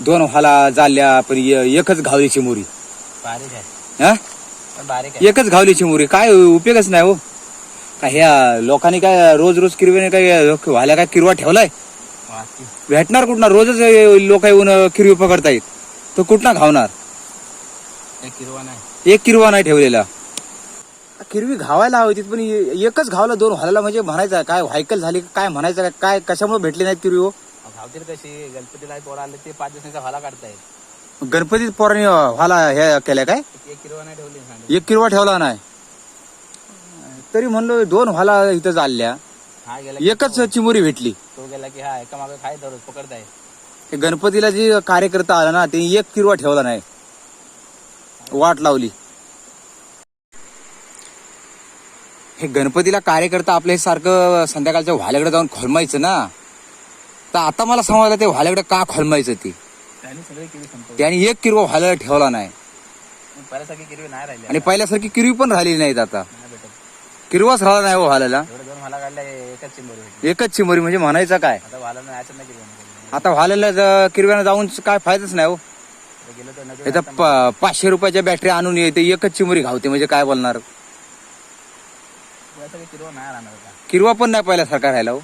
दोन व्हाला जाल्या पण एकच घावली चिमुरी बारीक आहे. हा? पण बारीक आहे. एकच घावली चिमुरी काय उपयोगच नाही हो. काय ह्या लोकांनी काय रोज रोज किरवीने काय व्हायला काय किरवा ठेवलाय? भेटणार कुठणार? रोजच लोक येऊन किरवी पकडतायत. तो कुठना घावणार? एक किरवा नाही. एक किरवा नाही ठेवलेला. किरवी घावायला हवी पण ए- एकच घावला दोन व्हायला म्हणजे म्हणायचं काय व्हायकल झाली? का काय म्हणायचं? काय काय कशामुळे भेटली नाहीत किरवी हो? घावतील कशी? गणपतीला पोर आले ते पाच दिवसाचा भाला काढतायत. गणपतीत पोरांनी व्हाला हे केल्या काय? एक किरवा नाही ठेवली एक किरवा ठेवला नाही. तरी म्हणलो दोन व्हाला इथं चालल्या हा गेला की एकच चिमुरी भेटली. तो गेला की हा एका मागे खाय दररोज पकडताय. ते गणपतीला जी कार्यकर्ता आला ना ते एक किरवा ठेवला नाही. वाट लावली. हे गणपतीला कार्यकर्ता आपल्या सारखं संध्याकाळच्या व्हाल्याकडे जाऊन खोलमायचं ना? तर आता मला समजलं ते व्हाल्याकडे का खोलमायचं ते? त्यांनी सगळे किरवी संपवले. त्याने एक किरवा व्हाल्याला ठेवला नाही. पहिल्यासारखी किरवी नाही राहिली आणि पहिल्यासारखी किरवी पण राहिली नाहीत आता. नाही भेटत. किरवाच राहिला नाही हो व्हाल्याला. एवढे दोन भाला काढल्या एकच चिंबोरी भेटली. एकच चिमुरी म्हणजे म्हणायचं काय? आता भाला नाही याच्यात नाही किरवी नाही आता व्हाल्याला किरव्यानं जाऊन काय फायदाच नाही हो. गेलो तर नजर इथं प- पाचशे रुपयाच्या बॅटरी आणून येते एकच चिमुरी घावते म्हणजे काय बोलणार? किरवा नाही राहणार आता. किरवा पण नाही पहिल्यासारखा राहिला हो.